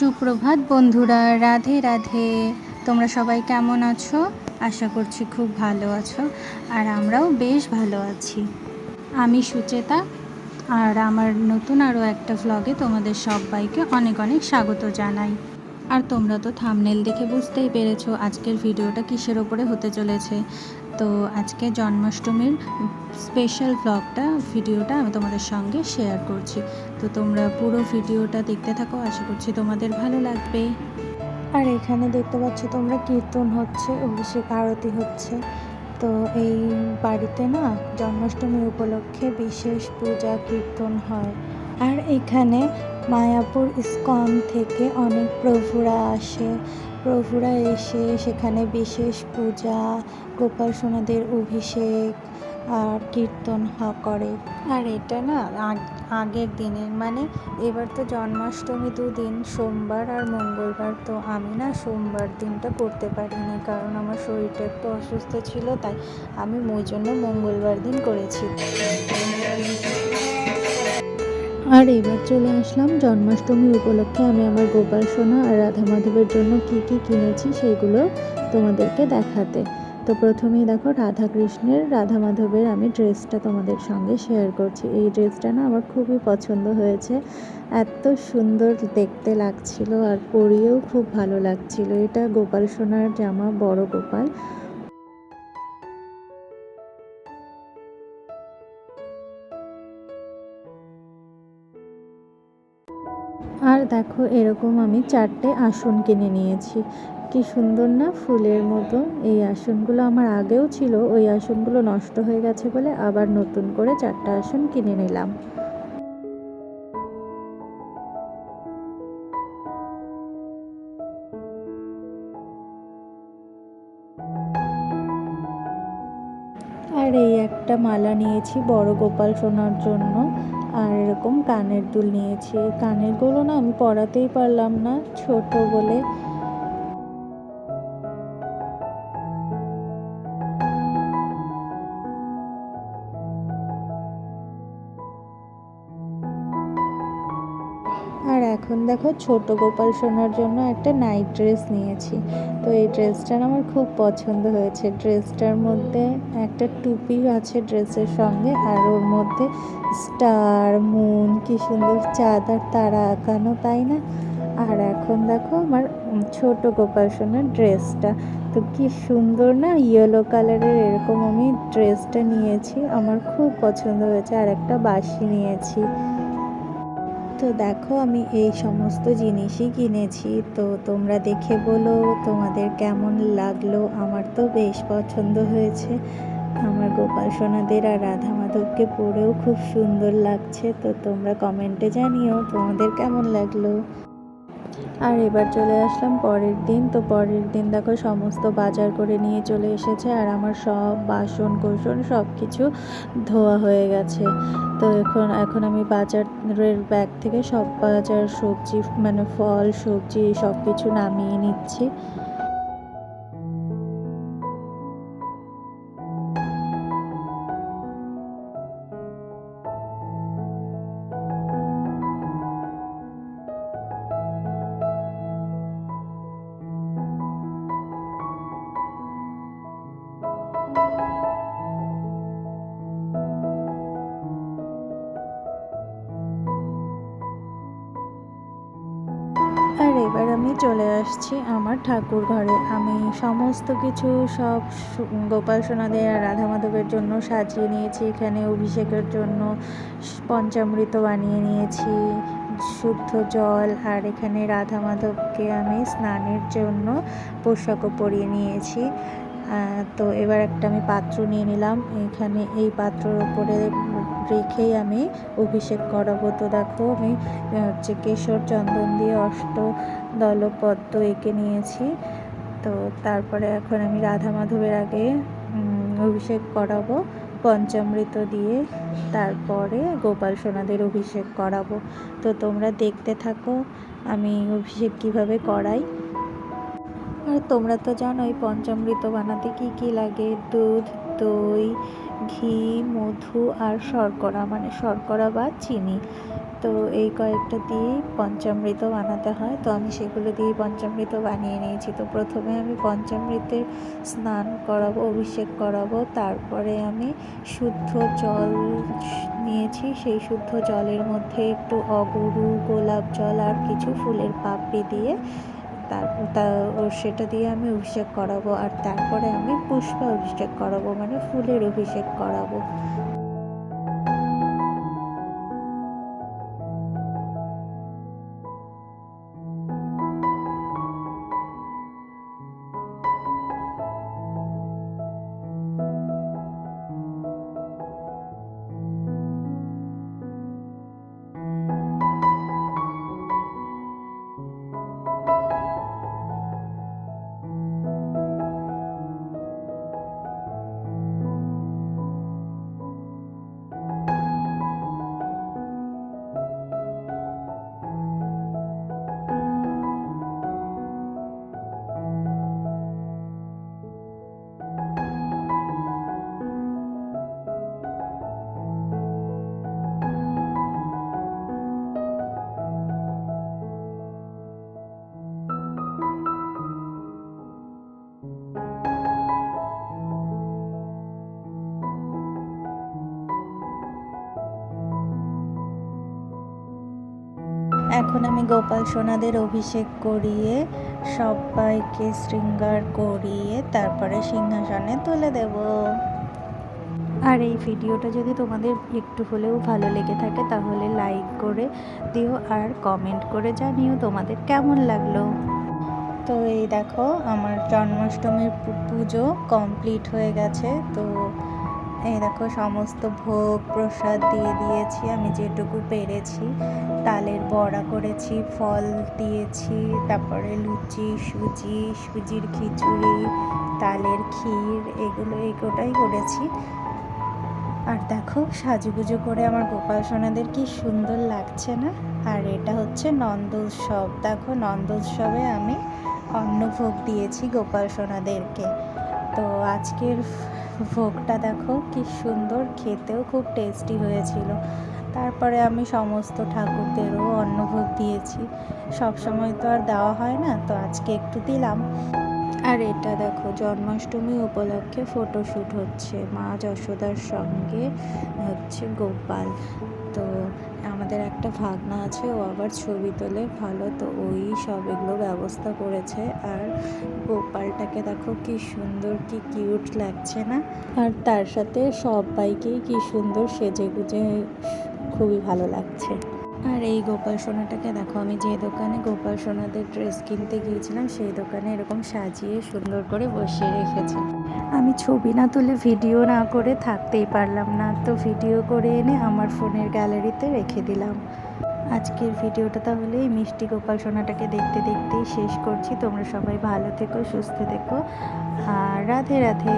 সুপ্রভাত বন্ধুরা, রাধে রাধে। তোমরা সবাই কেমন আছো? আশা করছি খুব ভালো আছো, আর আমরাও বেশ ভালো আছি। আমি সুচেতা, আর আমার নতুন আরও একটা ভ্লগে তোমাদের সবাইকে অনেক অনেক স্বাগত জানাই। আর তোমরা তো থামনেল দেখে বুঝতেই পেরেছ আজকের ভিডিওটা কিসের ওপরে হতে চলেছে। তো আজকে জন্মাষ্টমীর স্পেশাল ব্লগটা ভিডিওটা আমি তোমাদের সঙ্গে শেয়ার করছি। তো তোমরা পুরো ভিডিওটা দেখতে থাকো, আশা করছি তোমাদের ভালো লাগবে। আর এখানে দেখতে পাচ্ছ তোমরা কীর্তন হচ্ছে, অভিষেক আরতি হচ্ছে। তো এই বাড়িতে না জন্মাষ্টমী উপলক্ষে বিশেষ পূজা, কীর্তন হয়। আর এখানে মায়াপুর ইস্কন থেকে অনেক প্রভুরা আসে। প্রভুরা এসে সেখানে বিশেষ পূজা, গোপাল সোনাদের অভিষেক আর কীর্তন করে। আর এটা না আগ- আগের দিনের মানে এবার তো জন্মাষ্টমী দুদিন, সোমবার আর মঙ্গলবার। তো আমি না সোমবার দিনটা করতে পারিনি, কারণ আমার শরীরটা একটু অসুস্থ ছিল, তাই আমি ওই জন্য মঙ্গলবার দিন করেছি। আর এবার চলে আসলাম জন্মাষ্টমী উপলক্ষে আমি আমার গোপাল, সোনা আর রাধা মাধবের জন্য কি কি কিনেছি সেগুলো তোমাদেরকে দেখাতে। তো প্রথমেই দেখো, রাধা কৃষ্ণের, রাধা মাধবের আমি ড্রেসটা তোমাদের সঙ্গে শেয়ার করছি। এই ড্রেসটা না আমার খুবই পছন্দ হয়েছে। এত সুন্দর দেখতে লাগছিল আর পরিয়েও খুব ভালো লাগছিল। এটা গোপাল, সোনার জামা, বড় গোপাল। আর দেখো, এরকম আমি চারটে আসন কিনে নিয়েছি। কি সুন্দর না? ফুলের মতো। এই আসনগুলো আমার আগেও ছিল, ওই আসনগুলো নষ্ট হয়ে গেছে বলে আবার নতুন করে চারটা আসন কিনে নিলাম। একটা মালা নিয়েছি, বড় গোপাল শোনার জন্য, আর এরকম কানের দুল নিয়েছি। কানের কানেরগুলো না আমি পরাতেই পারলাম না, ছোট বলে দেখো, ছোট গোপাল সোনার জন্য একটা নাইট ড্রেস নিয়েছি। তো এই ড্রেসটা আমার খুব পছন্দ হয়েছে। ড্রেসটার মধ্যে একটা টুপি আছে ড্রেসের সঙ্গে, আর ওর মধ্যে স্টার মুন কি সুন্দর চাঁদ আর তারা আঁকানো, তাই না? আর এখন দেখো আমার ছোট গোপাল সোনার ড্রেসটা তো কি সুন্দর না ইয়েলো কালারের এরকম আমি ড্রেসটা নিয়েছি। আমার খুব পছন্দ হয়েছে। আর একটা বাসি নিয়েছি। তো দেখো আমি এই সমস্ত জিনিসই কিনেছি। তো তোমরা দেখে বলো তোমাদের কেমন লাগল? আমার তো বেশ পছন্দ হয়েছে। আমার গোপাল সোনাদের আর রাধা মাধবকে পরেও খুব সুন্দর লাগছে। তো তোমরা কমেন্টে জানিও তোমাদের কেমন লাগল। আর এবার চলে আসলাম পরের দিন। তো পরের দিন দেখো সমস্ত বাজার করে নিয়ে চলে এসেছে আর আমার সব বাসন কোসন সব কিছু ধোয়া হয়ে গেছে। তো এখন এখন আমি বাজারের ব্যাগ থেকে সব বাজার সবজি মানে ফল, সবজি সব কিছু নামিয়ে নিচ্ছি। চলে আসছি আমার ঠাকুর ঘরে। আমি সমস্ত কিছু সব গোপাল সোনাদের আর রাধা মাধবের জন্য সাজিয়ে নিয়েছি। এখানে অভিষেকের জন্য পঞ্চামৃত বানিয়ে নিয়েছি, শুদ্ধ জল, আর এখানে রাধা মাধবকে আমি স্নানের জন্য পোশাকও পরিয়ে নিয়েছি। তো এবার একটা আমি পাত্র নিয়ে নিলাম। এখানে এই পাত্রর ওপরে রেখেই আমি অভিষেক করাবো। তো দেখো, আমি হচ্ছে কেশর চন্দন দিয়ে অষ্ট দলপদ্ম এঁকে নিয়েছি। তো তারপরে এখন আমি রাধা মাধবের আগে অভিষেক করাবো, পঞ্চামৃত দিয়ে। তারপরে গোপাল সোনাদের অভিষেক করাবো। তো তোমরা দেখতে থাকো, আমি অভিষেক কীভাবে করাই। আর তোমরা তো জানোই, পঞ্চামৃত বানাতে কি কি লাগে? দুধ দই, ঘি, মধু আর শর্করা মানে শর্করা বা চিনি। তো এই কয়েকটা দিয়েই পঞ্চামৃত বানাতে হয়। তো আমি সেগুলো দিয়েই পঞ্চামৃত বানিয়ে নিয়েছি। তো প্রথমে আমি পঞ্চামৃতের স্নান করাবো, অভিষেক করাবো। তারপরে আমি শুদ্ধ জল নিয়েছি। সেই শুদ্ধ জলের মধ্যে একটু অগরু, গোলাপ জল আর কিছু ফুলের পাপড়ি দিয়ে তারপর তা সেটা দিয়ে আমি অভিষেক করাবো। আর তারপরে আমি পুষ্পা অভিষেক করাবো মানে ফুলের অভিষেক করাবো। এখন আমি গোপাল সোনাদের অভিষেক করিয়ে সবাইকে শৃঙ্গার করিয়ে তারপরে সিংহাসনে তুলে দেব। আর এই ভিডিওটা যদি তোমাদের একটু হলেও ভালো লেগে থাকে, তাহলে লাইক করে দিও আর কমেন্ট করে জানিও তোমাদের কেমন লাগল। তো এই দেখো, আমার জন্মাষ্টমীর পুজো কমপ্লিট হয়ে গেছে। তো এই দেখো, সমস্ত ভোগ প্রসাদ দিয়ে দিয়েছি, আমি যেটুকু পেরেছি। তালের বড়া করেছি, ফল দিয়েছি, তারপরে লুচি, সুজি, সুজির খিচুড়ি, তালের ক্ষীর, এগুলো এগুলোটাই করেছি। আর দেখো, সাজুগুজু করে আমার গোপাল সোনাদের কি সুন্দর লাগছে না? আর এটা হচ্ছে নন্দ উৎসব। দেখো, নন্দ উৎসবে আমি অন্নভোগ দিয়েছি গোপাল সোনাদেরকে। তো আজকের ভোগটা দেখো, কি সুন্দর, খেতেও খুব টেস্টি হয়েছিল। তারপরে আমি সমস্ত ঠাকুরদেরও অন্নভোগ দিয়েছি। সব সময় তো আর দেওয়া হয় না, তো আজকে একটু দিলাম। আর এটা দেখো, জন্মাষ্টমী উপলক্ষে ফটোশ্যুট হচ্ছে। মা যশোদার সঙ্গে হচ্ছে গোপাল। তো আমাদের একটা ভাগনা আছে, ও আবার ছবি তোলে, ভালো। তো ওই সব এগুলো ব্যবস্থা করেছে। আর গোপালটাকে দেখো কি সুন্দর, কি কিউট লাগছে না? আর তার সাথে সবাইকেই কি সুন্দর সেজে গুজে খুবই ভালো লাগছে। আর এই গোপাল সোনাটাকে দেখো, আমি যে দোকানে গোপাল সোনাদের ড্রেস কিনতে গিয়েছিলাম, সেই দোকানে এরকম সাজিয়ে সুন্দর করে বসিয়ে রেখেছে। আমি ছবি না তুলে ভিডিও না করে থাকতেই পারলাম না, তো ভিডিও করে এনে আমার ফোনের গ্যালারিতে রেখে দিলাম। আজকের ভিডিওটা তাহলে এই মিষ্টি গোপাল সোনাটাকে দেখতে দেখতেই শেষ করছি। তোমরা সবাই ভালো থেকো, সুস্থ থেকো, আর রাধে রাধে।